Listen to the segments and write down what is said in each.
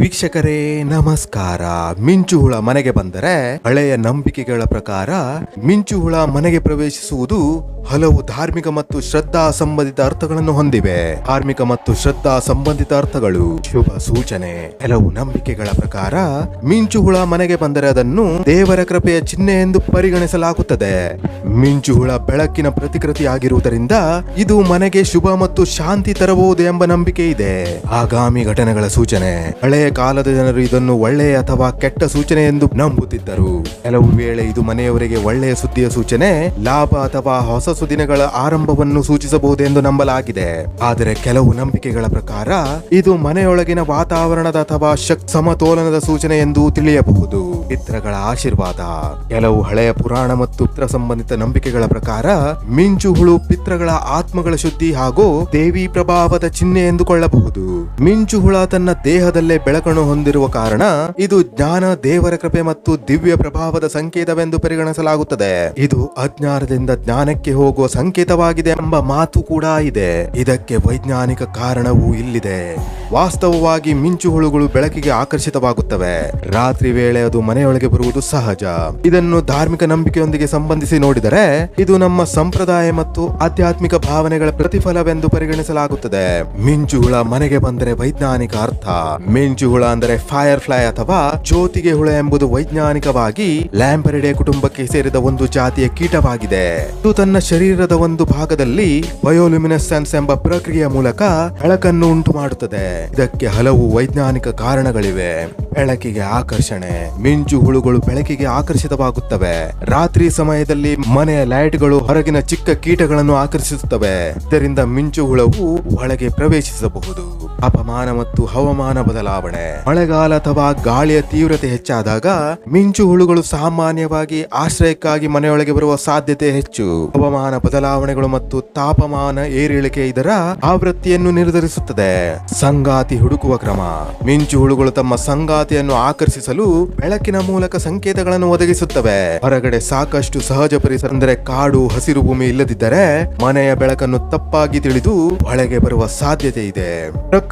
ವೀಕ್ಷಕರೇ ನಮಸ್ಕಾರ. ಮಿಂಚು ಹುಳ ಮನೆಗೆ ಬಂದರೆ ಹಳೆಯ ನಂಬಿಕೆಗಳ ಪ್ರಕಾರ ಮಿಂಚು ಹುಳ ಮನೆಗೆ ಪ್ರವೇಶಿಸುವುದು ಹಲವು ಧಾರ್ಮಿಕ ಮತ್ತು ಶ್ರದ್ಧಾ ಸಂಬಂಧಿತ ಅರ್ಥಗಳನ್ನು ಹೊಂದಿವೆ. ಧಾರ್ಮಿಕ ಮತ್ತು ಶ್ರದ್ಧಾ ಸಂಬಂಧಿತ ಅರ್ಥಗಳು, ಶುಭ ಸೂಚನೆ, ಕೆಲವು ನಂಬಿಕೆಗಳ ಪ್ರಕಾರ ಮಿಂಚು ಹುಳ ಮನೆಗೆ ಬಂದರೆ ಅದನ್ನು ದೇವರ ಕೃಪೆಯ ಚಿಹ್ನೆ ಎಂದು ಪರಿಗಣಿಸಲಾಗುತ್ತದೆ. ಮಿಂಚು ಹುಳ ಬೆಳಕಿನ ಪ್ರತಿಕೃತಿಯಾಗಿರುವುದರಿಂದ ಇದು ಮನೆಗೆ ಶುಭ ಮತ್ತು ಶಾಂತಿ ತರಬಹುದು ಎಂಬ ನಂಬಿಕೆ ಇದೆ. ಆಗಾಮಿ ಘಟನೆಗಳ ಸೂಚನೆ ಹಳೆಯ ಕಾಲದ ಜನರು ಇದನ್ನು ಒಳ್ಳೆಯ ಅಥವಾ ಕೆಟ್ಟ ಸೂಚನೆ ಎಂದು ನಂಬುತ್ತಿದ್ದರು. ಕೆಲವು ವೇಳೆ ಇದು ಮನೆಯವರಿಗೆ ಒಳ್ಳೆಯ ಸುದ್ದಿಯ ಸೂಚನೆ, ಲಾಭ ಅಥವಾ ಹೊಸ ಸುದಿನಗಳ ಆರಂಭವನ್ನು ಸೂಚಿಸಬಹುದೆಂದು ನಂಬಲಾಗಿದೆ. ಆದರೆ ಕೆಲವು ನಂಬಿಕೆಗಳ ಪ್ರಕಾರ, ಇದು ಮನೆಯೊಳಗಿನ ವಾತಾವರಣದ ಅಥವಾ ಶಕ್, ಸಮತೋಲನದ ಸೂಚನೆ ಎಂದು ತಿಳಿಯಬಹುದು. ಪಿತ್ರಗಳ ಆಶೀರ್ವಾದ. ಕೆಲವು ಹಳೆಯ ಪುರಾಣ ಮತ್ತು ಪಿತ್ರ ಸಂಬಂಧಿತ ನಂಬಿಕೆಗಳ ಪ್ರಕಾರ, ಮಿಂಚು ಹುಳು ಪಿತ್ರಗಳ ಆತ್ಮಗಳ ಶುದ್ಧಿ ಹಾಗೂ ದೇವಿ ಪ್ರಭಾವದ ಚಿಹ್ನೆ ಎಂದುಕೊಳ್ಳಬಹುದು. ಮಿಂಚು ಹುಳ ತನ್ನ ದೇಹದಲ್ಲೇ ಬೆಳಕನ್ನು ಹೊಂದಿರುವ ಕಾರಣ, ಇದು ಜ್ಞಾನ, ದೇವರ ಕೃಪೆ ಮತ್ತು ದಿವ್ಯ ಪ್ರಭಾವದ ಸಂಕೇತವೆಂದು ಪರಿಗಣಿಸಲಾಗುತ್ತದೆ. ಇದು ಅಜ್ಞಾನದಿಂದ ಜ್ಞಾನಕ್ಕೆ ಹೋಗುವ ಸಂಕೇತವಾಗಿದೆ ಎಂಬ ಮಾತು ಕೂಡ ಇದೆ. ಇದಕ್ಕೆ ವೈಜ್ಞಾನಿಕ ಕಾರಣವೂ ಇಲ್ಲಿದೆ. ವಾಸ್ತವವಾಗಿ ಮಿಂಚು ಹುಳುಗಳು ಬೆಳಕಿಗೆ ಆಕರ್ಷಿತವಾಗುತ್ತವೆ. ರಾತ್ರಿ ವೇಳೆ ಅದು ಮನೆಯೊಳಗೆ ಬರುವುದು ಸಹಜ. ಇದನ್ನು ಧಾರ್ಮಿಕ ನಂಬಿಕೆಯೊಂದಿಗೆ ಸಂಬಂಧಿಸಿ ನೋಡಿದರೆ, ಇದು ನಮ್ಮ ಸಂಪ್ರದಾಯ ಮತ್ತು ಆಧ್ಯಾತ್ಮಿಕ ಭಾವನೆಗಳ ಪ್ರತಿಫಲವೆಂದು ಪರಿಗಣಿಸಲಾಗುತ್ತದೆ. ಮಿಂಚು ಹುಳ ಮನೆಗೆ ಬಂದರೆ ವೈಜ್ಞಾನಿಕ ಅರ್ಥ. ಮಿಂಚು ಹುಳ ಅಂದರೆ ಫೈರ್ ಫ್ಲೈ ಅಥವಾ ಜ್ಯೋತಿಗೆ ಹುಳ ಎಂಬುದು ವೈಜ್ಞಾನಿಕವಾಗಿ ಲ್ಯಾಂಪರಿಡೆ ಕುಟುಂಬಕ್ಕೆ ಸೇರಿದ ಒಂದು ಜಾತಿಯ ಕೀಟವಾಗಿದೆ. ಇದು ತನ್ನ ಶರೀರದ ಒಂದು ಭಾಗದಲ್ಲಿ ಬಯೋಲ್ಯುಮಿನೆಸೆನ್ಸ್ ಎಂಬ ಪ್ರಕ್ರಿಯೆಯ ಮೂಲಕ ಬೆಳಕನ್ನು ಉಂಟು ಮಾಡುತ್ತದೆ ಇದಕ್ಕೆ ಹಲವು ವೈಜ್ಞಾನಿಕ ಕಾರಣಗಳಿವೆ. ಬೆಳಕಿಗೆ ಆಕರ್ಷಣೆ, ಮಿಂಚು ಹುಳುಗಳು ಬೆಳಕಿಗೆ ಆಕರ್ಷಿತವಾಗುತ್ತವೆ. ರಾತ್ರಿ ಸಮಯದಲ್ಲಿ ಮನೆಯ ಲೈಟ್ಗಳು ಹೊರಗಿನ ಚಿಕ್ಕ ಕೀಟಗಳನ್ನು ಆಕರ್ಷಿಸುತ್ತವೆ. ಇದರಿಂದ ಮಿಂಚು ಹುಳವು ಒಳಗೆ ಪ್ರವೇಶಿಸಬಹುದು. ತಾಪಮಾನ ಮತ್ತು ಹವಾಮಾನ ಬದಲಾವಣೆ. ಮಳೆಗಾಲ ಅಥವಾ ಗಾಳಿಯ ತೀವ್ರತೆ ಹೆಚ್ಚಾದಾಗ ಮಿಂಚು ಹುಳುಗಳು ಸಾಮಾನ್ಯವಾಗಿ ಆಶ್ರಯಕ್ಕಾಗಿ ಮನೆಯೊಳಗೆ ಬರುವ ಸಾಧ್ಯತೆ ಹೆಚ್ಚು. ಹವಾಮಾನ ಬದಲಾವಣೆಗಳು ಮತ್ತು ತಾಪಮಾನ ಏರಿಳಿಕೆ ಇದರ ಆವೃತ್ತಿಯನ್ನು ನಿರ್ಧರಿಸುತ್ತದೆ. ಸಂಗಾತಿ ಹುಡುಕುವ ಕ್ರಮ. ಮಿಂಚು ಹುಳುಗಳು ತಮ್ಮ ಸಂಗಾತಿಯನ್ನು ಆಕರ್ಷಿಸಲು ಬೆಳಕಿನ ಮೂಲಕ ಸಂಕೇತಗಳನ್ನು ಒದಗಿಸುತ್ತವೆ. ಹೊರಗಡೆ ಸಾಕಷ್ಟು ಸಹಜ ಪರಿಸರ ಅಂದರೆ ಕಾಡು, ಹಸಿರು ಭೂಮಿ ಇಲ್ಲದಿದ್ದರೆ ಮನೆಯ ಬೆಳಕನ್ನು ತಪ್ಪಾಗಿ ತಿಳಿದು ಒಳಗೆ ಬರುವ ಸಾಧ್ಯತೆ ಇದೆ.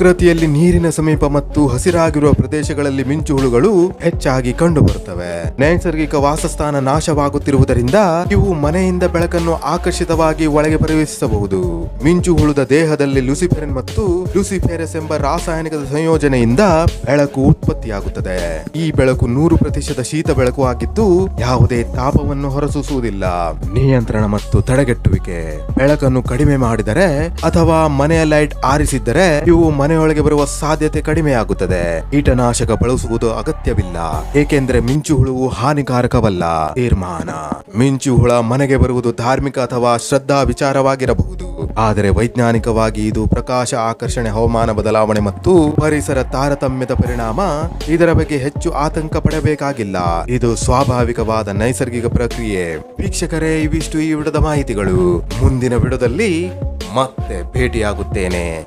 ಪ್ರಕೃತಿಯಲ್ಲಿ ನೀರಿನ ಸಮೀಪ ಮತ್ತು ಹಸಿರಾಗಿರುವ ಪ್ರದೇಶಗಳಲ್ಲಿ ಮಿಂಚು ಹುಳುಗಳು ಹೆಚ್ಚಾಗಿ ಕಂಡುಬರುತ್ತವೆ. ನೈಸರ್ಗಿಕ ವಾಸಸ್ಥಾನ ನಾಶವಾಗುತ್ತಿರುವುದರಿಂದ ಇವು ಮನೆಯಿಂದ ಬೆಳಕನ್ನು ಆಕರ್ಷಿತವಾಗಿ ಒಳಗೆ ಪ್ರವೇಶಿಸಬಹುದು. ಮಿಂಚು ಹುಳುದ ದೇಹದಲ್ಲಿ ಲುಸಿಫೆರಿನ್ ಮತ್ತು ಲುಸಿಫೆರಸ್ ಎಂಬ ರಾಸಾಯನಿಕದ ಸಂಯೋಜನೆಯಿಂದ ಬೆಳಕು ಉತ್ಪತ್ತಿಯಾಗುತ್ತದೆ. ಈ ಬೆಳಕು ನೂರು ಪ್ರತಿಶತ ಶೀತ ಬೆಳಕು ಆಗಿದ್ದು ಯಾವುದೇ ತಾಪವನ್ನು ಹೊರಸೂಸುವುದಿಲ್ಲ. ನಿಯಂತ್ರಣ ಮತ್ತು ತಡೆಗಟ್ಟುವಿಕೆ. ಬೆಳಕನ್ನು ಕಡಿಮೆ ಮಾಡಿದರೆ ಅಥವಾ ಮನೆಯ ಲೈಟ್ ಆರಿಸಿದ್ದರೆ ಇವು ಮನೆಯೊಳಗೆ ಬರುವ ಸಾಧ್ಯತೆ ಕಡಿಮೆಯಾಗುತ್ತದೆ. ಕೀಟನಾಶಕ ಬಳಸುವುದು ಅಗತ್ಯವಿಲ್ಲ. ಏಕೆಂದರೆ ಮಿಂಚು ಹುಳುವು ಹಾನಿಕಾರಕವಲ್ಲ. ತೀರ್ಮಾನ ಮಿಂಚು ಹುಳ ಮನೆಗೆ ಬರುವುದು ಧಾರ್ಮಿಕ ಅಥವಾ ಶ್ರದ್ಧಾ ವಿಚಾರವಾಗಿರಬಹುದು. ಆದರೆ ವೈಜ್ಞಾನಿಕವಾಗಿ ಇದು ಪ್ರಕಾಶ, ಆಕರ್ಷಣೆ, ಹವಾಮಾನ ಬದಲಾವಣೆ ಮತ್ತು ಪರಿಸರ ತಾರತಮ್ಯದ ಪರಿಣಾಮ. ಇದರ ಬಗ್ಗೆ ಹೆಚ್ಚು ಆತಂಕ ಪಡಬೇಕಾಗಿಲ್ಲ. ಇದು ಸ್ವಾಭಾವಿಕವಾದ ನೈಸರ್ಗಿಕ ಪ್ರಕ್ರಿಯೆ. ವೀಕ್ಷಕರೇ, ಇವಿಷ್ಟು ಈ ವಿಡದ ಮಾಹಿತಿಗಳು. ಮುಂದಿನ ವಿಡದಲ್ಲಿ ಮತ್ತೆ ಭೇಟಿಯಾಗುತ್ತೇನೆ.